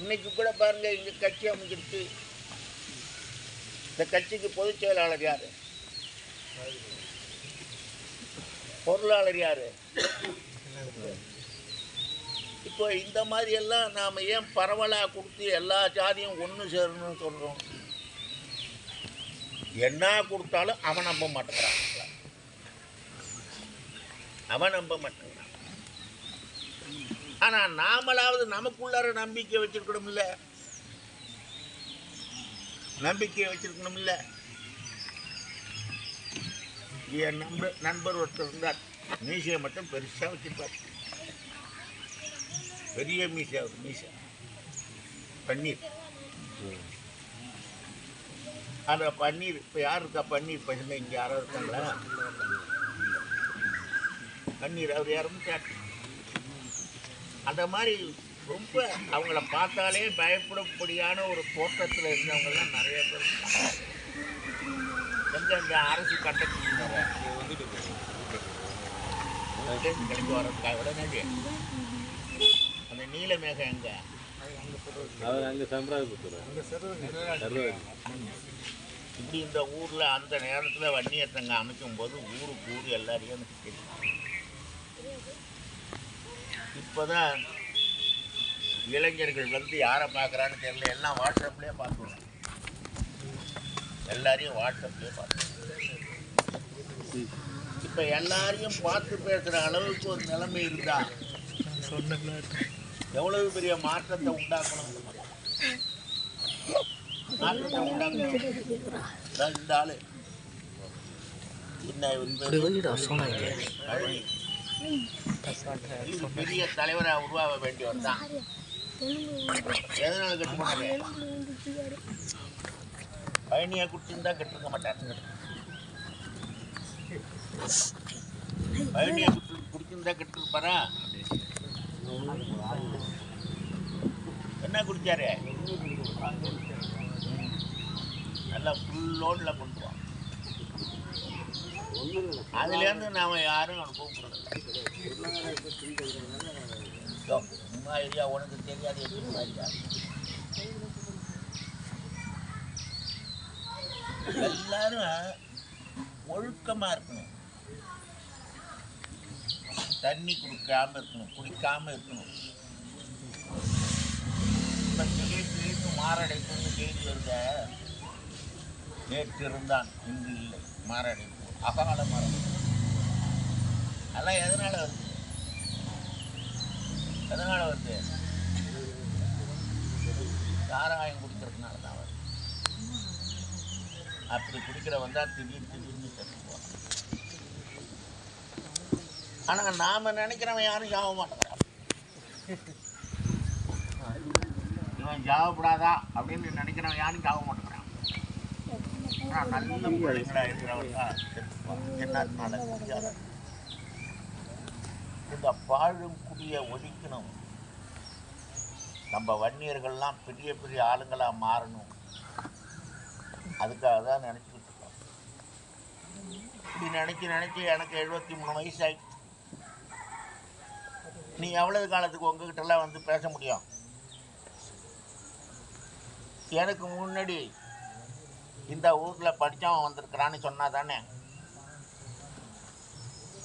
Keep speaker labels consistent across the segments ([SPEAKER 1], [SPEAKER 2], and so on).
[SPEAKER 1] இன்னைக்கு கூட பாருங்க இங்க கட்சி அமைஞ்சிருக்கு இந்த கட்சிக்கு பொதுச் செயலாளர் யாரு? பொருளாளர் யாரு? இப்போ இந்த மாதிரி எல்லாம் நாம் ஏன் பரவலாக கொடுத்து எல்லா ஜாதியும் ஒன்று சேரணும்னு சொல்கிறோம் என்ன கொடுத்தாலும் அவன் நம்ப மாட்டேங்கிறான். அவன் நம்ப மாட்டேங்கிறான். ஆனால் நாமளாவது நமக்குள்ளார நம்பிக்கை வச்சிருக்கணும் இல்லை நம்பிக்கை வச்சிருக்கணும் இல்லை என் நண்பர் நண்பர் ஒருத்தர் இருந்தார். மீசையை மட்டும் பெருசாக வச்சிருப்பார். பெரிய மீசை அவர் மீசை. பன்னீர். அந்த பன்னீர் இப்போ யார் இருக்கா பன்னீர்? பசங்க இங்கே யாரோ இருக்காங்களா? பன்னீர் அவர் இறந்துட்டார் அந்த மாதிரி ரொம்ப அவங்கள பார்த்தாலே பயப்படக்கூடியான ஒரு தோற்றத்தில் இருந்தவங்கலாம் நிறைய பேர். எங்க இந்த அரசு கட்டத்தில் கிடைக்கு வரதுக்காக உடனே அந்த நீலமேகம் எங்க? இப்படி இந்த ஊரில் அந்த நேரத்தில் வன்னியத்தங்க அமைக்கும் போது ஊருக்கு ஊர் எல்லாரையும் இப்போதான் இளைஞர்கள் வந்து யாரை பார்க்குறான்னு தெரியல. எல்லாம் வாட்ஸ்அப்லேயே பார்த்துருவோம் எல்லாரையும் வாட்ஸ்அப்லேயே பார்த்துருவோம் இப்போ எல்லாரையும் பார்த்து பேசுகிற அளவுக்கு ஒரு நிலைமை இருந்தா எவ்வளவு பெரிய மாற்றத்தை உண்டாக்கணும்? மாற்றத்தை உண்டாக்கணும். இந்த ஆளு என்ன பெரிய தலைவராக உருவாக வேண்டியவர் தான் எதனால கெட்டு போனாரு பயணியை குடிச்சிருந்தா கெட்டிருக்க மாட்டார் பயணியை குடி குடிச்சிருந்தா கெட்டிருப்பாரா என்ன குடிச்சாரு? நல்லா ஃபுல் லோடில் கொண்டு அதுலேருந்து நாம யாரும் அவனை சும்மா ஐடியா உனக்கு தெரியாது எப்படி ஐடியா எல்லாரும் ஒழுக்கமா இருக்கணும். தண்ணி குடிக்காம இருக்கணும் குடிக்காம இருக்கணும். இப்ப திடீர் திடீர்னு மாரடைப்புன்னு செய்தி வருத. நேற்று இருந்தான் இங்கு இல்லை மாரடைப்பு. அகால மரம் அதெல்லாம் எதனால வருது? எதனால வருது? சாராயம் குடிக்கிறதுனால தான் வருது. அப்படி குடிக்கிற வந்தால் திடீர் திடீர்னு செத்து ஆனால் நாம் நினைக்கிறவன் யாரும் சாக மாட்டேங்கிறான் இவன் சாவப்படாதா அப்படின்னு நினைக்கிறவன் யாரும் சாக மாட்டேன் நல்ல பிள்ளைங்களா இருக்கிறவன் தான் செத்துப்பான் முடியாத இந்த பாழும் குடியை ஒழிக்கணும் நம்ம வன்னியர்கள்லாம் பெரிய பெரிய ஆளுங்களா மாறணும் அதுக்காக தான் நினச்சிக்கிட்டு இருக்கோம் இப்படி நினச்சி நினச்சி எனக்கு எழுபத்தி மூணு வயசு ஆயிடுச்சு நீ எவ்வளவு காலத்துக்கு உங்ககிட்டலாம் வந்து பேச முடியும் எனக்கு முன்னாடி இந்த ஊரில் படித்தவன் வந்திருக்கிறான்னு சொன்னால் தானே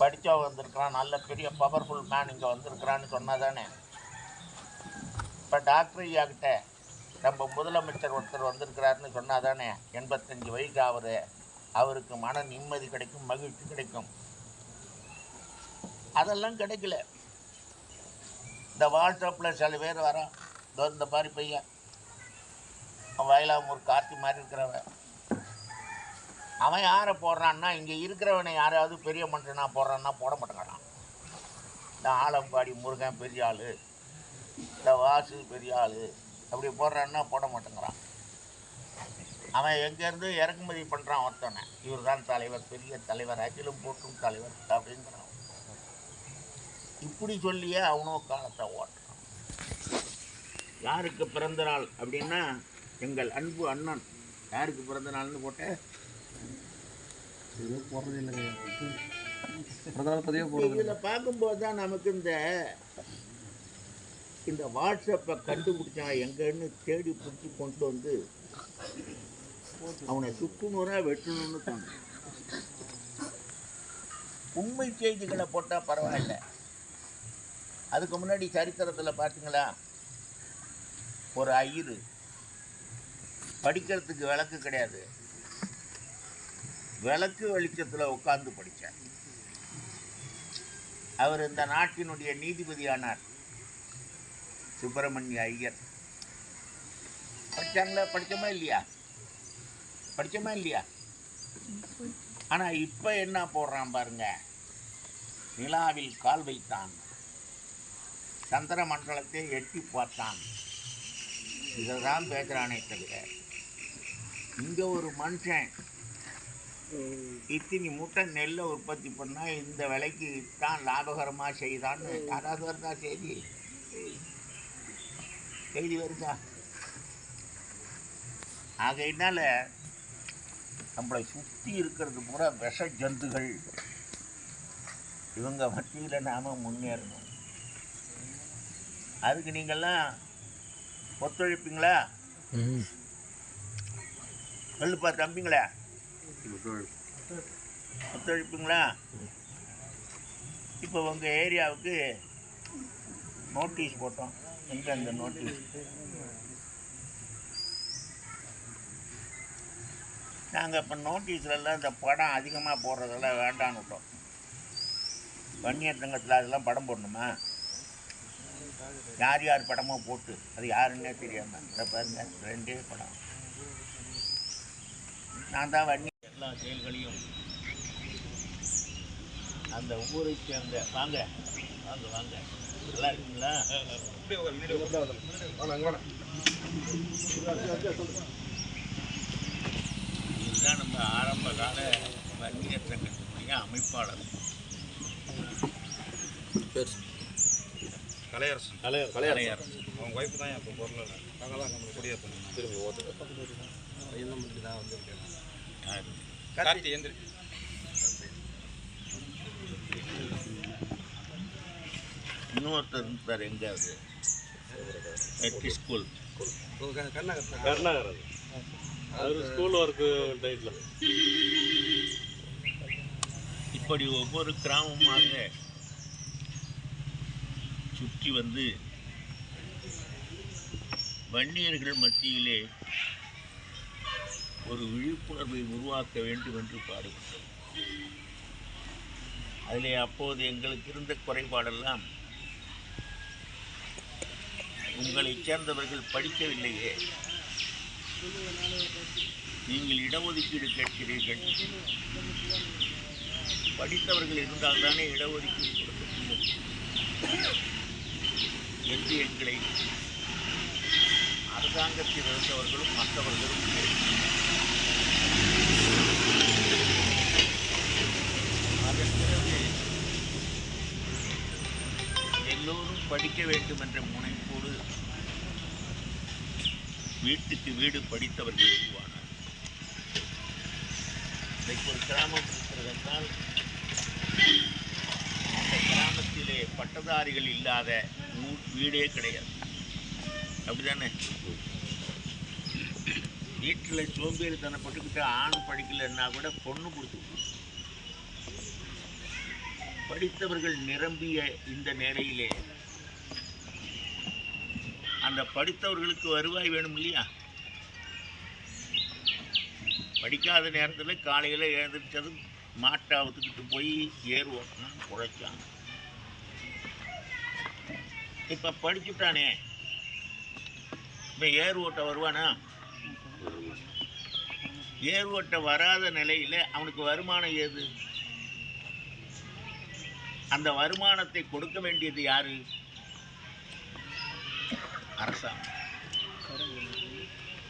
[SPEAKER 1] படித்தவன் வந்திருக்கிறான் நல்ல பெரிய பவர்ஃபுல் மேன் இங்கே வந்திருக்கிறான்னு சொன்னால் தானே இப்போ டாக்டர் ஐயா கிட்ட நம்ம முதலமைச்சர் ஒருத்தர் வந்திருக்கிறாருன்னு சொன்னால் தானே எண்பத்தஞ்சு வயசு ஆகுது. அவருக்கு மன நிம்மதி கிடைக்கும் மகிழ்ச்சி கிடைக்கும். அதெல்லாம் கிடைக்கல. இந்த வாட்ஸ்அப்பில் சில பேர் வரான். இந்த மாதிரி பையன். அவன் ஒரு கார்த்தி மாதிரி இருக்கிறவன். அவன் யாரை போடுறான்னா இங்கே இருக்கிறவனை யாராவது பெரிய மனுஷனா போடுறான்னா போட மாட்டேங்கிறான். இந்த ஆலம்பாடி முருகன் பெரிய ஆள் இந்த வாசு பெரிய ஆள் அப்படி போடுறான்னா போட மாட்டேங்கிறான். அவன் எங்கேருந்து இறக்குமதி பண்ணுறான் ஒருத்தனை. இவர் தான் தலைவர் பெரிய தலைவர் அகிலும் போட்டும் தலைவர் அப்படிங்கிறான். இப்படி சொல்லியே அவனும் காலத்தை ஓட்டுறான். யாருக்கு பிறந்த நாள் அப்படின்னா எங்கள் அன்பு அண்ணன். யாருக்கு பிறந்த நாள்னு போட்ட?
[SPEAKER 2] பிரதான பதிவே போடுறது
[SPEAKER 1] இதில் பார்க்கும்போது தான் நமக்கு இந்த இந்த வாட்ஸ்அப்பை கண்டுபிடிச்சான் எங்கன்னு தேடி பிடிச்சி கொண்டு வந்து அவனை சுக்குநூறாக வெட்டணும்னு தோணும். உண்மை செய்திகளை போட்டால் பரவாயில்ல. அதுக்கு முன்னாடி சரித்திரத்தில் பார்த்தீங்களா ஒரு ஐயரு படிக்கிறதுக்கு விளக்கு கிடையாது. விளக்கு வெளிச்சத்தில் உட்கார்ந்து படித்தார் அவர் இந்த நாட்டினுடைய நீதிபதியானார். சுப்பிரமணிய ஐயர். படித்தாங்களா படித்தோமா இல்லையா? படித்தோமா இல்லையா? ஆனால் இப்போ என்ன போடுறான் பாருங்க. நிலாவில் கால் வைத்தான். சந்திர மண்டலத்தை எட்டி பார்த்தான். இதை தான் பேசுகிறானே தவிர இங்கே ஒரு மனுஷன். இத்தினி மூட்டை நெல்லை உற்பத்தி பண்ணால் இந்த விலைக்கு தான் லாபகரமாக செய்தான்னு யாராவது வருதா செய்தி? செய்தி வருதா? ஆகையினால நம்மளை சுற்றி இருக்கிறது பூரா விஷ ஜந்துகள். இவங்க மத்தியில் நாம் முன்னேறணும். அதுக்கு நீங்கள்லாம் ஒத்துழைப்பீங்களா? சொல்லுப்பா தம்பிங்களா. ஒத்துழைப்புங்களா இப்போ உங்கள் ஏரியாவுக்கு நோட்டீஸ் போட்டோம். எங்கே அந்த நோட்டீஸ் நாங்கள் இப்போ நோட்டீஸ்லலாம் இந்த படம் அதிகமாக போடுறதெல்லாம் வேண்டான்னு விட்டோம். வன்னியர் சங்கத்தில் அதெல்லாம் படம் போடணுமா? யார் யார் படமோ போட்டு அது யாருன்னே தெரியாமல் இந்த பாருங்க ரெண்டே படம். நான் தான் வன்னி எல்லா செயல்களையும் அந்த ஊரை சேர்ந்த வாங்க வாங்க வாங்க. நல்லா இருக்குங்களா? இதுதான் நம்ம ஆரம்ப கால வன்னியர் சங்கத்தினுடைய அமைப்பாளர்.
[SPEAKER 3] கலையரசன்.
[SPEAKER 2] கலையர்
[SPEAKER 1] கலையர்
[SPEAKER 3] அவங்க ஒய்ஃப் தான் இப்போ பொருள் நாங்கள் தான் நம்ம குடியேற்றணும்
[SPEAKER 2] திரும்பி ஓட்டு.
[SPEAKER 1] யாரு?
[SPEAKER 3] கார்த்தி. எந்திரி.
[SPEAKER 1] இன்னொருத்தர் இருந்தார் எங்கேயாவது? வெற்றி ஸ்கூல்.
[SPEAKER 2] கருணாகர் அது அவர் ஸ்கூல் ஒர்க்கு டைட்டில்
[SPEAKER 1] இப்படி ஒவ்வொரு கிராமமாக சுற்றி வந்து வன்னியர்கள் மத்தியிலே ஒரு விழிப்புணர்வை உருவாக்க வேண்டும் என்று பாடுபட்டோம். அதிலே அப்போது எங்களுக்கு இருந்த குறைபாடெல்லாம் உங்களைச் சேர்ந்தவர்கள் படிக்கவில்லையே. நீங்கள் இடஒதுக்கீடு கேட்கிறீர்கள். படித்தவர்கள் இருந்தால் தானே இடஒதுக்கீடு கொடுக்க முடியும். என்று எங்களை அரசாங்கத்தில் இருந்தவர்களும் மற்றவர்களும் அதன் பிறகு எல்லோரும் படிக்க வேண்டும் என்ற முனைப்போடு வீட்டுக்கு வீடு படித்தவர்கள் உருவானார் இன்றைக்கு ஒரு கிராமம் இருக்கிறதென்றால் அந்த கிராமத்திலே பட்டதாரிகள் இல்லாத வீடே கிடையாது. அப்படிதானே? வீட்டில் சோம்பேறித்தனப்பட்டுக்கிட்டு ஆண் படிக்கலைன்னா கூட பொண்ணு கொடுத்து படித்தவர்கள் நிரம்பிய இந்த நிலையிலே அந்த படித்தவர்களுக்கு வருவாய் வேணும் இல்லையா? படிக்காத நேரத்தில் காலையில் எழுந்திரிச்சதும் மாட்டை அவுத்துக்கிட்டு போய் ஏர் ஓட்டினான் குழைச்சான் இப்போ படிச்சுட்டானே. இப்போ ஏர் ஓட்ட வருவானா? ஏர் ஓட்ட வராத நிலையில் அவனுக்கு வருமானம் ஏது? அந்த வருமானத்தை கொடுக்க வேண்டியது யாரு? அரசாங்கம்.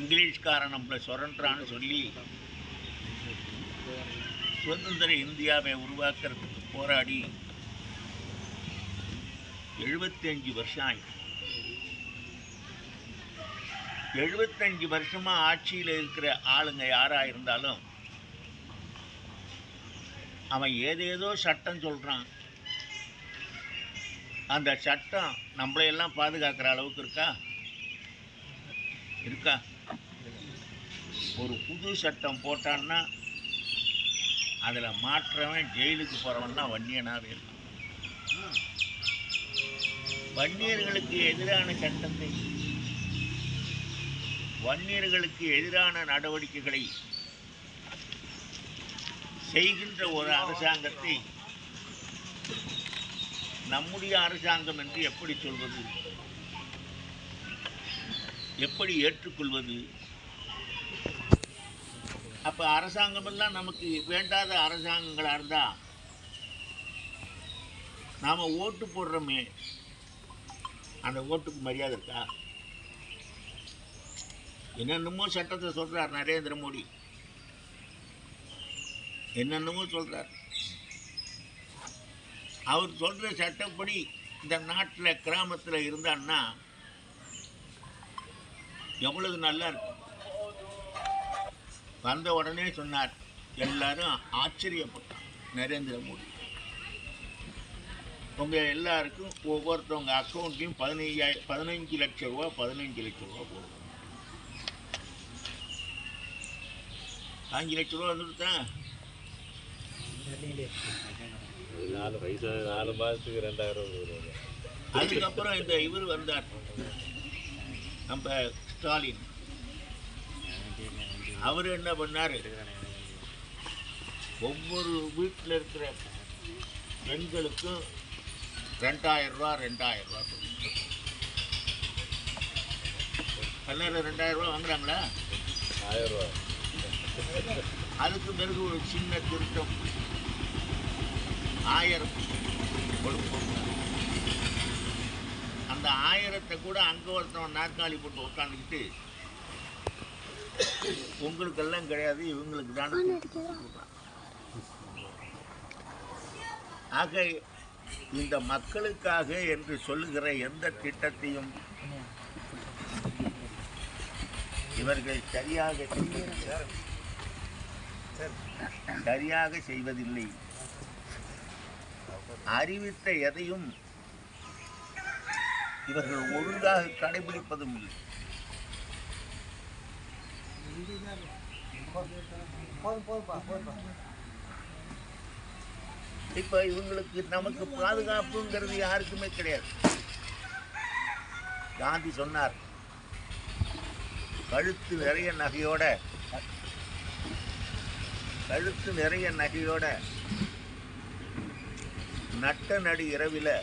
[SPEAKER 1] இங்கிலீஷ்காரன் நம்மளை சுரண்டான்னு சொல்லி சுதந்திர இந்தியாவை உருவாக்குறதுக்கு போராடி எழுபத்தஞ்சு வருஷம் ஆயிடுச்சு. எழுபத்தஞ்சு வருஷமா ஆட்சியில் இருக்கிற ஆளுங்க யாராக இருந்தாலும் அவன் ஏதேதோ சட்டம் சொல்கிறான் அந்த சட்டம் நம்மளையெல்லாம் பாதுகாக்கிற அளவுக்கு இருக்கா? இருக்கா? ஒரு புது சட்டம் போட்டான்னா அதில் மாற்றவன் ஜெயிலுக்கு போகிறவன்னா வன்னியனாகவே இருக்கான். வன்னியர்களுக்கு எதிரான சட்டத்தை வன்னியர்களுக்கு எதிரான நடவடிக்கைகளை செய்கின்ற ஒரு அரசாங்கத்தை நம்முடைய அரசாங்கம் என்று எப்படி சொல்வது? எப்படி ஏற்றுக்கொள்வது? அப்போ அரசாங்கமெல்லாம் நமக்கு வேண்டாத அரசாங்கங்களாக இருந்தால் நாம் ஓட்டு போடுறோமே. அந்த ஓட்டுக்கு மரியாதை இருக்கா? என்னென்னமோ சட்டத்தை சொல்கிறார் நரேந்திர மோடி. என்னென்னமோ சொல்கிறார் அவர் சொல்கிற சட்டப்படி இந்த நாட்டில் கிராமத்தில் இருந்தான்னா எவ்வளவு நல்லா இருக்கும். வந்த உடனே சொன்னார் எல்லாரும் ஆச்சரியப்பட்டான் நரேந்திர மோடி. உங்கள் எல்லாருக்கும் ஒவ்வொருத்தவங்க அக்கௌண்ட்லையும் பதினைஞ்சாயிரம் பதினஞ்சு லட்ச ரூபா பதினஞ்சு லட்ச ரூபா போடுவோம் அஞ்சு லட்ச ரூபா வந்துருத்தான்
[SPEAKER 2] நாலு பைசா நாலு மாதத்துக்கு ரெண்டாயிரம்
[SPEAKER 1] அதுக்கப்புறம் இந்த இவர் வந்தார். நம்ம ஸ்டாலின். அவர் என்ன பண்ணார்? ஒவ்வொரு வீட்டில் இருக்கிற பெண்களுக்கும் ரெண்டாயிரம் ரூபா ரெண்டாயிரம் ரூபா. எல்லாரும் ரெண்டாயிரம் ரூபா வாங்குறாங்களா?
[SPEAKER 2] ஆயிரம் ரூபா.
[SPEAKER 1] அதுக்கு பிறகு ஒரு சின்ன திருத்தம். ஆயிரம் கொடுப்போம். அந்த ஆயிரத்தை கூட அங்கே ஒருத்தவன் நாற்காலி போட்டு உட்காந்துக்கிட்டு உங்களுக்கெல்லாம் கிடையாது இவங்களுக்கு தான் ஆக இந்த மக்களுக்காக என்று சொல்லுகிற எந்த திட்டத்தையும் இவர்கள் சரியாக செய்கிறார்கள் சரியாக செய்வதில்லை. அறிவித்த எதையும் இவர்கள் ஒழுங்காக கடைபிடிப்பதும் இல்லை. இப்ப இவங்களுக்கு நமக்கு பாதுகாப்புங்கிறது யாருக்குமே கிடையாது. காந்தி சொன்னார் கழுத்து நிறைய நகையோட கழுத்து நிறைய நகையோட நட்ட நடு இரவில்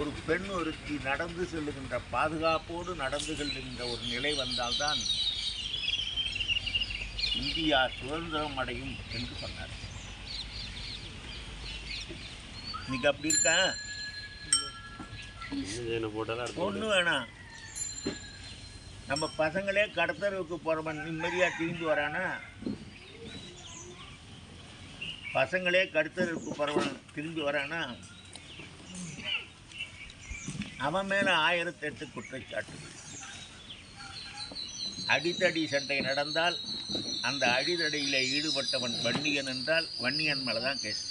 [SPEAKER 1] ஒரு பெண் ஒருத்தி நடந்து செல்லுகின்ற பாதுகாப்போடு நடந்து செல்லுகின்ற ஒரு நிலை வந்தால்தான் இந்தியா சுதந்திரம் அடையும் என்று சொன்னார். இன்னைக்கு அப்படி இருக்கா? ஒன்று வேணாம். நம்ம பசங்களே கடத்தரவுக்கு போகிறவன் நிம்மதியாக திரும்பி வரானா? பசங்களே கடுத்தருக்கு போகிறவன் திரும்பி வரானா? அவன் மேலே ஆயிரத்தி எட்டு குற்றச்சாட்டு அடித்தடி சண்டை நடந்தால் அந்த அடிதடியில் ஈடுபட்டவன் வன்னியன் என்றால் வன்னியன் மேலே தான் கேஸ்.